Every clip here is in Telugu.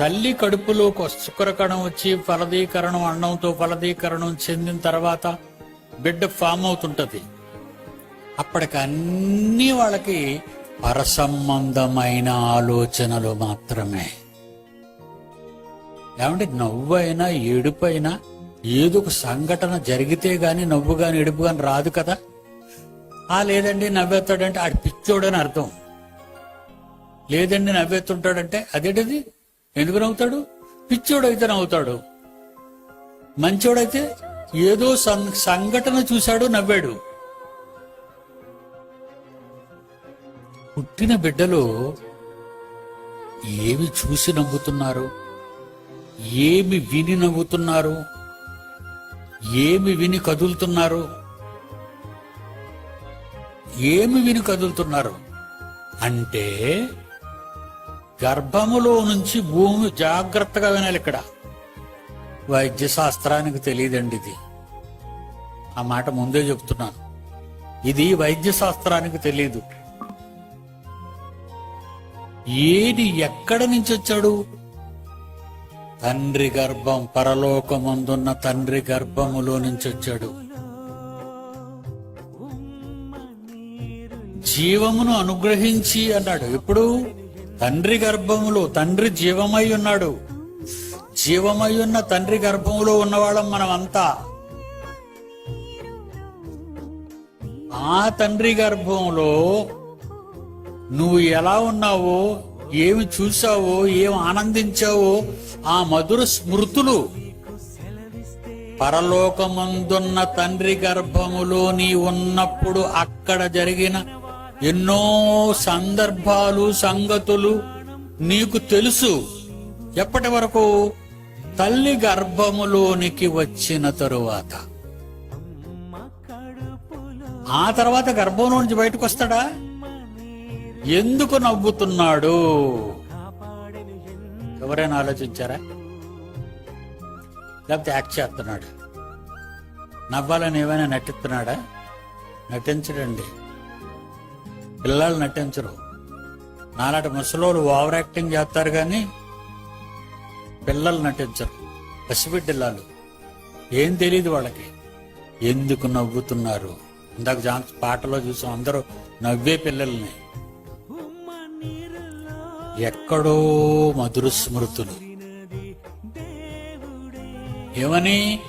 తల్లి కడుపులో ఒక శుక్రకణం వచ్చి ఫలదీకరణం అన్నంతో ఫలదీకరణం చెందిన తర్వాత బిడ్డ ఫామ్ అవుతుంటది. అప్పటికి అన్ని వాళ్ళకి పరసంబంధమైన ఆలోచనలు మాత్రమే. ఏమంటే నవ్వు అయినా ఏడుపు అయినా ఏదో ఒక సంఘటన జరిగితే గాని నవ్వు గాని ఏడుపు గాని రాదు కదా. ఆ లేదండి నవ్వేస్తాడంటే ఆడి పిచ్చోడని అర్థం. లేదండి నవ్వేస్తుంటాడంటే అదేంటిది? ఎందుకు నవ్వుతాడు పిచ్చోడైతే నవ్వుతాడు మంచోడైతే ఏదో సం- సంఘటన చూశాడు నవ్వాడు. పుట్టిన బిడ్డలో ఏమి చూసి నవ్వుతున్నారు? ఏమి విని నవ్వుతున్నారు? ఏమి విని కదులుతున్నారు? ఏమి విని కదులుతున్నారు? అంటే గర్భములో నుంచి భూమి జాగ్రత్తగా వినాలి ఇక్కడ. వైద్య శాస్త్రానికి తెలియదండి ఇది. ఆ మాట ముందే చెప్తున్నాను. ఇది వైద్య శాస్త్రానికి తెలియదు ఏది ఎక్కడ నుంచి వచ్చాడు? తండ్రి గర్భం పరలోకమందున్న తండ్రి గర్భములో నుంచి వచ్చాడు. జీవమును అనుగ్రహించి అన్నాడు. ఇప్పుడు తండ్రి గర్భములో తండ్రి జీవమై ఉన్నాడు. జీవమై ఉన్న తండ్రి గర్భములో ఉన్నవాళ్ళం మనమంతా. ఆ తండ్రి గర్భంలో నువ్వు ఎలా ఉన్నావో ఏమి చూసావో ఏమి ఆనందించావో ఆ మధుర స్మృతులు పరలోకమందున్న తండ్రి గర్భములో నీ ఉన్నప్పుడు అక్కడ జరిగిన ఎన్నో సందర్భాలు సంగతులు నీకు తెలుసు. ఎప్పటి వరకు? తల్లి గర్భములోనికి వచ్చిన తరువాత. ఆ తర్వాత గర్భంలో నుంచి బయటకు వస్తాడా ఎందుకు నవ్వుతున్నాడు? ఎవరైనా ఆలోచించారా? లేకపోతే యాక్ట్ చేస్తున్నాడు? నవ్వాలని ఏమైనా నటిస్తున్నాడా? నటించడండి. పిల్లలు నటించరు. నాలాంటి ముసలోళ్ళు ఓవర్ యాక్టింగ్ చేస్తారు కానీ పిల్లలు నటించరు. పసిబిడ్డలాలు ఏం తెలియదు వాళ్ళకి. ఎందుకు నవ్వుతున్నారు? ఇందాక జాన్ పాటలో చూసాం అందరూ నవ్వే పిల్లల్ని. ఎక్కడో మధుర స్మృతులు. ఏమని?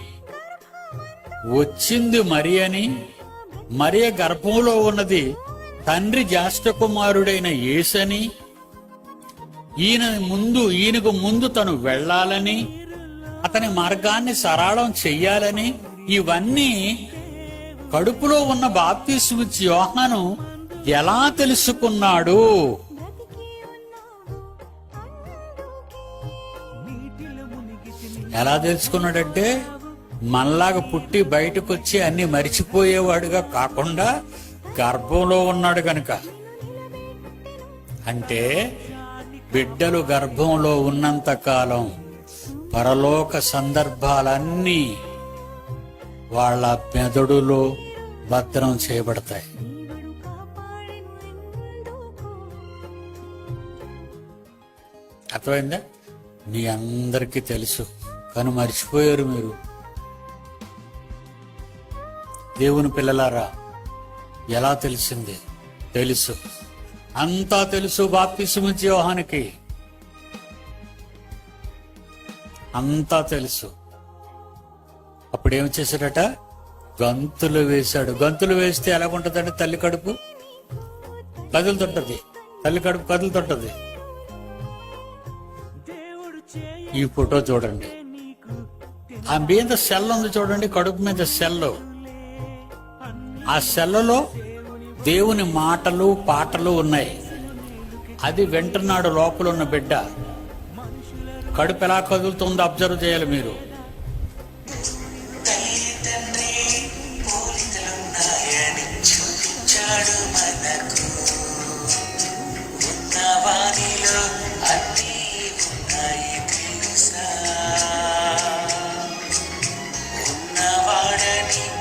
వచ్చింది మరి అని. మరియ గర్భంలో ఉన్నది తండ్రి జ్యేష్ఠ కుమారుడైన యేసని ఈయన ముందు ఈయనకు ముందు తను వెళ్ళాలని అతని మార్గాన్ని సరళం చెయ్యాలని ఇవన్నీ కడుపులో ఉన్న బాప్తిస్మిచ్చి యోహాను ఎలా తెలుసుకున్నాడు? ఎలా తెలుసుకున్నాడంటే మనలాగా పుట్టి బయటకు వచ్చి అన్ని మరిచిపోయేవాడుగా కాకుండా గర్భంలో ఉన్నాడు కనుక అంటే బిడ్డలు గర్భంలో ఉన్నంత కాలం పరలోక సందర్భాలన్నీ వాళ్ళ మెదడులో భద్రం చేయబడతాయి. అర్థమైందా? మీ అందరికీ తెలుసు. కానీ మర్చిపోయారు మీరు. దేవుని పిల్లలారా ఎలా తెలిసింది? తెలుసు. అంతా తెలుసు బాప్తిస్మిచ్చి యోహానికి అంతా తెలుసు. అప్పుడు ఏం చేశాడట? గంతులు వేశాడు. గంతులు వేస్తే ఎలా ఉంటుందంటే తల్లి కడుపు? కదులుతుంటది. తల్లి కడుపు కదులుతుంటది. ఈ ఫోటో చూడండి. ఆ మీద సెల్ ఉంది చూడండి కడుపు మీద సెల్ ఆ సెల్లలో దేవుని మాటలు పాటలు ఉన్నాయి. అది వింటున్నాడు లోపల ఉన్న బిడ్డ. కడుపు ఎలా కదులుతుందో అబ్జర్వ్ చేయాలి మీరు. ఉన్నవాడని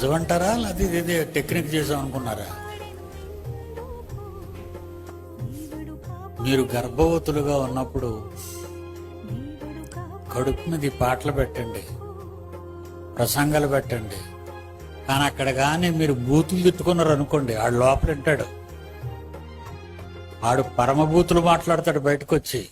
నిజమంటారా అది ఇది టెక్నిక్ చేసాం అనుకున్నారా మీరు గర్భవతులుగా ఉన్నప్పుడు కడుపు మీద పాటలు పెట్టండి. ప్రసంగాలు పెట్టండి. కానీ అక్కడ కానీ మీరు బూతులు తిట్టుకున్నారు అనుకోండి ఆడు లోపల ఉంటాడు. ఆడు పరమభూతులు మాట్లాడతాడు బయటకు వచ్చి